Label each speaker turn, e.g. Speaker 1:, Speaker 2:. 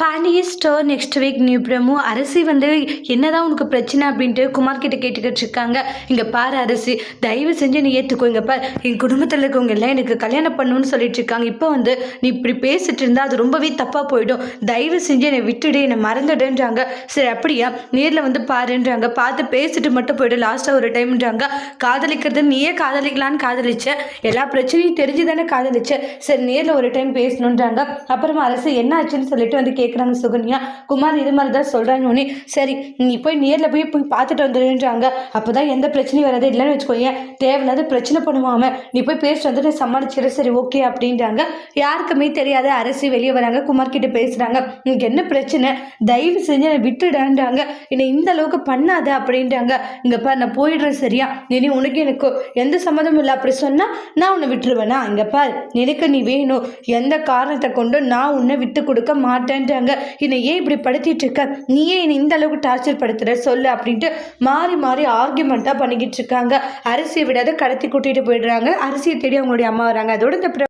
Speaker 1: Pandiya store next week new promo Arasi வந்து என்னதான் உனக்கு பிரச்சனை? அப்படின்ட்டு குமார் கிட்ட கேட்டுக்கிட்டு இருக்காங்க. இங்கே பாரு அரசி தயவு செஞ்சு நீ ஏற்றுக்கோ இங்கே பார் என் குடும்பத்தில் இருக்கவங்க எல்லாம் எனக்கு கல்யாணம் பண்ணணும்னு சொல்லிட்டு இருக்காங்க. இப்போ வந்து நீ இப்படி பேசிட்டு இருந்தா அது ரொம்பவே தப்பாக போயிடும். தயவு செஞ்சு என்னை விட்டுடு என்னை மறந்துடுன்றாங்க. சரி அப்படியா? நேரில் வந்து பாருன்றாங்க. பார்த்து பேசிட்டு மட்டும் போயிடும் லாஸ்ட்டாக ஒரு டைம்ன்றாங்க. காதலிக்கிறது நீயே காதலிக்கலான்னு காதலிச்ச. எல்லா பிரச்சனையும் தெரிஞ்சு தானே காதலிச்ச. சரி நேரில் ஒரு டைம் பேசணுன்றாங்க. அப்புறமா அரசு என்ன ஆச்சுன்னு சொல்லிட்டு வந்து கேட்குறாங்க சுகன்யா. குமார் இது மாதிரி தான் சொல்கிறாங்க உடனே சரி நீ போய் நேரில் போய் போய் பார்த்துட்டு வந்துடுன்றாங்க. அப்போ தான் எந்த பிரச்சனையும் வராது. இல்லைன்னு வச்சுக்கோங்க தேவையில்லாத பிரச்சனை பண்ணுவாம நீ போய் பேசிட்டு வந்துட்டு சமாளிச்சிட சரி ஓகே அப்படின்றாங்க. யாருக்குமே தெரியாத அரசி வெளியே வராங்க. குமார் கிட்ட பேசுகிறாங்க உனக்கு என்ன பிரச்சனை? தயவு செஞ்சு என்னை விட்டுடான்றாங்க என்னை இந்த அளவுக்கு பண்ணாத அப்படின்றாங்க. இங்கப்பா நான் போயிடுறேன் சரியா? இனி உனக்கு எனக்கு எந்த சம்மதமும் இல்லை. அப்படி சொன்னால் நான் உன்னை விட்டுருவேனா? இங்கே எனக்கு நீ வேணும். எந்த காரணத்தை கொண்டும் நான் உன்னை விட்டு கொடுக்க சொல்கிறாங்க என்னை ஏன் இப்படி படுத்திட்டு இருக்க? நீயே என்னை இந்த அளவுக்கு டார்ச்சர் படுத்துகிற சொல்லு அப்படின்ட்டு மாறி மாறி ஆர்கியூமெண்ட்டாக பண்ணிக்கிட்டு இருக்காங்க. அரிசியை விடாத கடத்தி கூட்டிகிட்டு போயிடுறாங்க. அரிசியை தேடி அவங்களுடைய அம்மா வராங்க. அதோட இந்த